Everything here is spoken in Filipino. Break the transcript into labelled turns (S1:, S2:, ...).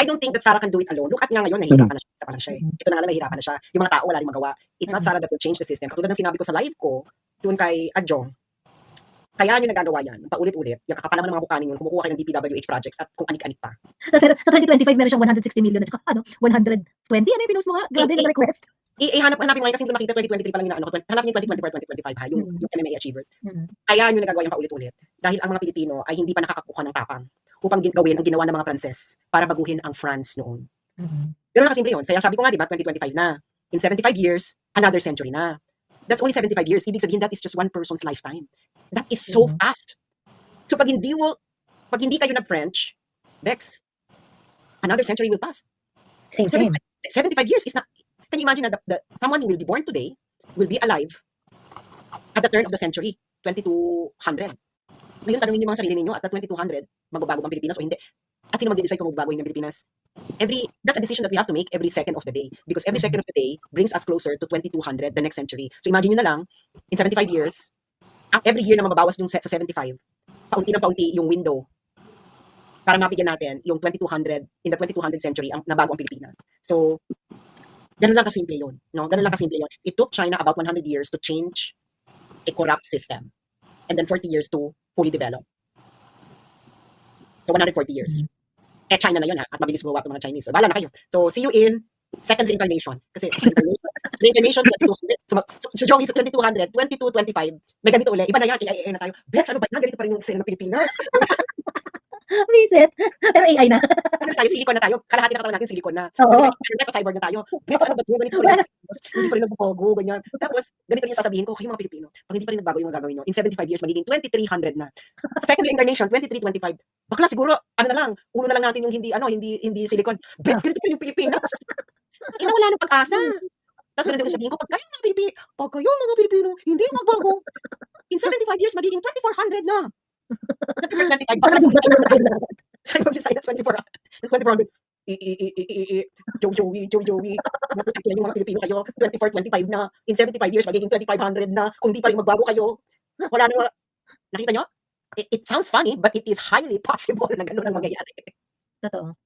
S1: I don't think that Sarah can do it alone. Look at nga ngayon, nahihirapan na siya. Isa pa lang siya eh. Ito na nga lang, nahihirapan na siya. Yung mga tao, wala rin magawa. It's not. Sarah that will change the system. Katulad ng sinabi ko sa live ko, doon kay Adjong, kaya nyo nagagawa yan, paulit-ulit, yung kakapalaman ng mga mukha ninyo, kumukuha kayo ng DPWH projects at kung anik-anik pa.
S2: Sa, sa 2025, meron siyang 160 million at saka ano, 120? Ano yung pinost mo nga? Grabe
S1: eh,
S2: request.
S1: Ihanap hanapin mo ngayon kasi hindi makita 2023 pa lang inaano. Hanapin yung 2024, 2025 ha, yung,
S2: Mhm.
S1: yung MMA achievers.
S2: Mhm.
S1: Kaya nyo nagagawa yung paulit-ulit dahil ang mga Pilipino ay hindi pa nakakakuha ng tapang upang gawin ang ginawa ng mga Pranses para baguhin ang France noon.
S2: Mhm.
S1: Ganun na kasimple yun. Kaya sabi ko nga, di ba, 2025 na. In 75 years, another century na. That's only 75 years. Ibig sabihin, that is just one person's lifetime. That is so
S2: Mhm.
S1: fast. So pag hindi mo, pag hindi kayo nag-French, Bex, another century will pass.
S2: Same, same.
S1: 75, 75 years is not, can you imagine that the, the- someone who will be born today will be alive at the turn of the century, 2200. Ngayon, tanongin niyo mga sarili ninyo, at the 2200, magbabago ba ang Pilipinas o hindi? At sino mag-decide kung magbabago yung Pilipinas? Every, that's a decision that we have to make every second of the day. Because every second of the day brings us closer to 2200, the next century. So imagine nyo na lang, in 75 years, every year na mababawas yung set sa 75, paunti na paunti yung window para mabigyan natin yung 2200, in the 2200 century, ang nabago ang Pilipinas. So, ganun lang kasimple yun. No? Ganun lang kasimple yun. It took China about 100 years to change a corrupt system. And then 40 years to fully develop. So, 140 years. Eh, China na yun ha. At mabilis gumawa ng mga Chinese. So, bala na kayo. So, see you in second reincarnation. Kasi, reincarnation, reincarnation 2200. So, so, Joey sa 2200, 22, 25. May ganito ulit. Iba na yan. AI, na tayo. Bex, ano ba yan? Ganito pa rin yung eksena ng Pilipinas.
S2: Visit. Pero AI na.
S1: Ano tayo? Silicon na tayo. Kalahati na katawan natin silicon na.
S2: Oo.
S1: Kasi Kasi cyborg na tayo. Bex, ano ba ito? Ganito pa rin. Hindi pa rin nagpapago, ganyan. Tapos, ganito rin yung sasabihin ko, kayo mga Pilipino, pag hindi pa rin nagbago yung mga gagawin nyo, in 75 years, magiging 2300 na. Second reincarnation, 2325. Bakla, siguro, ano na lang, uno na lang natin yung hindi, ano, hindi, hindi silicon. Bex, ganito pa rin yung Pilipinas. Ina, wala nang pag-asa. Tapos ganito yung sabihin ko, pag kayo mga Pilipino, pag kayo mga Pilipino, hindi magbago, in 75 years, magiging 2400 na. 2425. Bakla, cyborg na tayo na 24, 2400. I, i, i, i, i, i, Joe, Joey, Joe, Joey. Maputak lang yung mga Pilipino kayo. 24, 25 na. In 75 years, magiging 2500 na. Kung di pa rin magbago kayo. Wala na. Nakita nyo? It, it sounds funny, but it is highly possible na ganun ang mangyayari.
S2: Totoo.